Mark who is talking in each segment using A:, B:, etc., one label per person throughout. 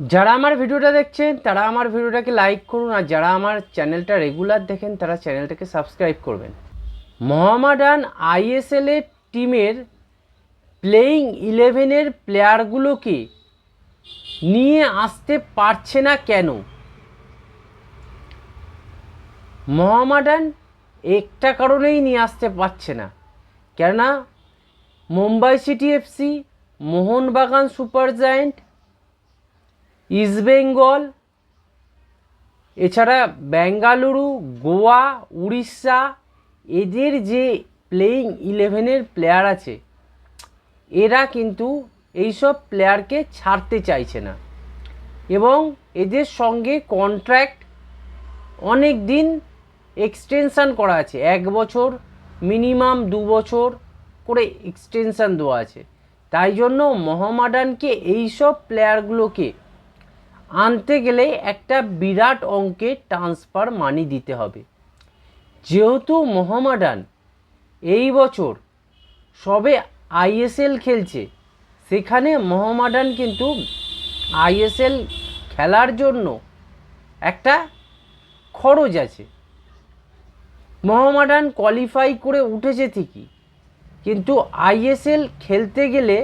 A: যারা আমার ভিডিওটা দেখছেন, তারা আমার ভিডিওটাকে লাইক করুন, আর যারা আমার চ্যানেলটা রেগুলার দেখেন, তারা চ্যানেলটাকে সাবস্ক্রাইব করবেন। মোহামেডান আইএসএল এর টিমের প্লেয়িং ইলেভেনের প্লেয়ারগুলোকে নিয়ে আসতে পারছে না কেন? মোহামেডান একটা কারণেই নিয়ে আসতে পারছে না। কেননা, Mumbai city FC Mohun Bagan super giant East Bengal এছাড়া বেঙ্গালুরু, গোয়া, উড়িষ্যা, এদের যে প্লেয়িং ইলেভেনের প্লেয়ার আছে, এরা কিন্তু এইসব প্লেয়ারকে ছাড়তে চাইছে না। এবং এদের সঙ্গে কন্ট্রাক্ট অনেক দিন এক্সটেনশান করা আছে, এক বছর মিনিমাম দু বছর করে এক্সটেনশান দেওয়া আছে। তাই জন্য মোহামেডানকে এইসব প্লেয়ারগুলোকে আনতে গেলে একটা বিরাট অঙ্কের ট্রান্সফার মানি দিতে হবে। যেহেতু মোহামেডান এই বছর সবে আইএসএল খেলছে, সেখানে মোহামেডান কিন্তু আইএসএল খেলার জন্য একটা খরচ আছে। মোহামেডান কোয়ালিফাই করে উঠেছে ঠিকই, কিন্তু আইএসএল খেলতে গেলে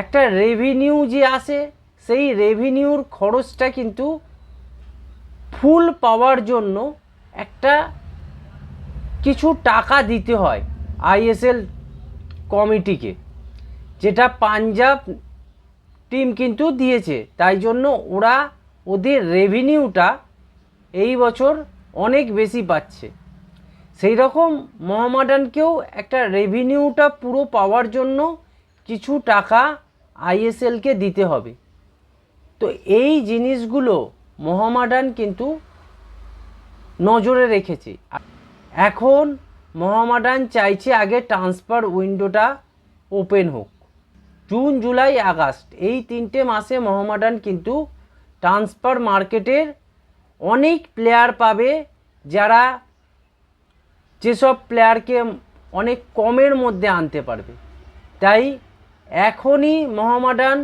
A: একটা রেভিনিউ যে আসে সেই রেভিনিউর খরচটা কিন্তু ফুল পাওয়ার জন্য একটা কিছু টাকা দিতে হয় আইএসএল কমিটিকে, যেটা পাঞ্জাব টিম কিন্তু দিয়েছে। তাই জন্য ওরা ওদের রেভিনিউটা এই বছর অনেক বেশি পাচ্ছে। সেই রকম মোহামেডানকেও একটা রেভিনিউটা পুরো পাওয়ার জন্য কিছু টাকা আইএসএলকে দিতে হবে। তো এই জিনিসগুলো মোহামেডান কিন্তু নজরে রেখেছে। এখন মোহামেডান চাইছে আগে ট্রান্সফার উইন্ডোটা ওপেন হোক। জুন, জুলাই, আগস্ট, এই তিনটে মাসে মোহামেডান কিন্তু ট্রান্সফার মার্কেটের অনেক প্লেয়ার পাবে যারা যেসব প্লেয়ারকে অনেক কমের মধ্যে আনতে পারবে। তাই এখনই মোহামেডান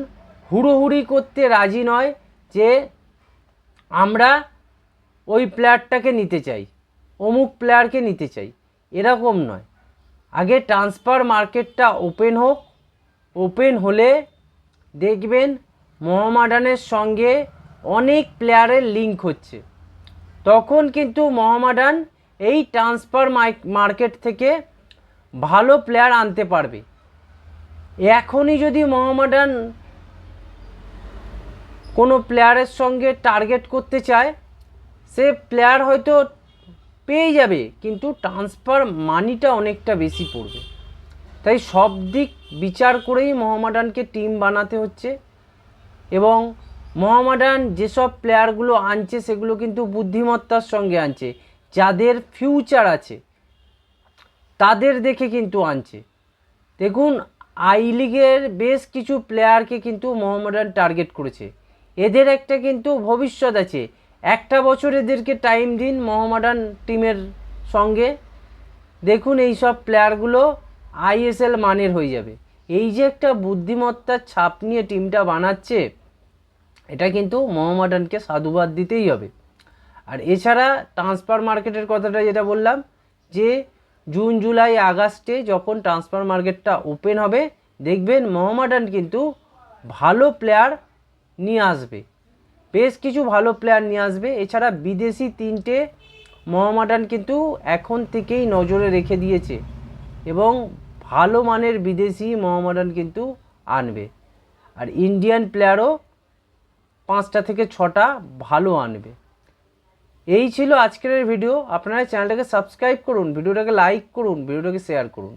A: হুড়োহুড়ি করতে রাজি নয় যে আমরা ওই প্লেয়ারটাকে নিতে চাই, অমুক প্লেয়ারকে নিতে চাই, এরকম নয়। আগে ট্রান্সফার মার্কেটটা ওপেন হোক, ওপেন হলে দেখবেন মোহামেডানের সঙ্গে অনেক প্লেয়ারের লিঙ্ক হচ্ছে। তখন কিন্তু মোহামেডান এই ট্রান্সফার মার্কেট থেকে ভালো প্লেয়ার আনতে পারবে। এখনই যদি মোহামেডান কোনো প্লেয়ারের সঙ্গে টার্গেট করতে চায়, সে প্লেয়ার হয়তো পেয়ে যাবে, কিন্তু ট্রান্সফার মানিটা অনেকটা বেশি পড়বে। তাই সব দিক বিচার করেই মোহামেডানকে টিম বানাতে হচ্ছে এবং মোহামেডান যেসব প্লেয়ারগুলো আনছে, সেগুলো কিন্তু বুদ্ধিমত্তার সঙ্গে আনছে, যাদের ফিউচার আছে, তাদের দেখে কিন্তু আনছে। দেখুন, আই লিগের বেশ কিছু প্লেয়ারকে কিন্তু মোহামেডান টার্গেট করেছে। এদের একটা কিন্তু ভবিষ্যৎ আছে। একটা বছর এদেরকে টাইম দিন মোহামেডান টিমের সঙ্গে। দেখুন এই সব প্লেয়ারগুলো আইএসএল মানের হয়ে যাবে। এই যে একটা বুদ্ধিমত্তার ছাপ নিয়ে টিমটা বানাচ্ছে, এটা কিন্তু মোহামেডানকে সাধুবাদ দিতেই হবে। আর এছাড়া ট্রান্সফার মার্কেটের কথাটা যেটা বললাম, যে জুন, জুলাই, আগস্টে যখন ট্রান্সফার মার্কেটটা ওপেন হবে, দেখবেন মোহামেডান কিন্তু ভালো প্লেয়ার নিয়ে আসবে। বেশ কিছু ভালো প্লেয়ার নিয়ে আসবে। এছাড়া বিদেশি তিনটে মোহামেডান কিন্তু এখন থেকেই নজরে রেখে দিয়েছে এবং ভালো মানের বিদেশি মোহামেডান কিন্তু আনবে। আর ইন্ডিয়ান প্লেয়ারও পাঁচটা থেকে ছটা ভালো আনবে। এই ছিল আজকের ভিডিও আপনারা চ্যানেলটাকে সাবস্ক্রাইব করুন ভিডিওটাকে লাইক করুন ভিডিওটাকে শেয়ার করুন।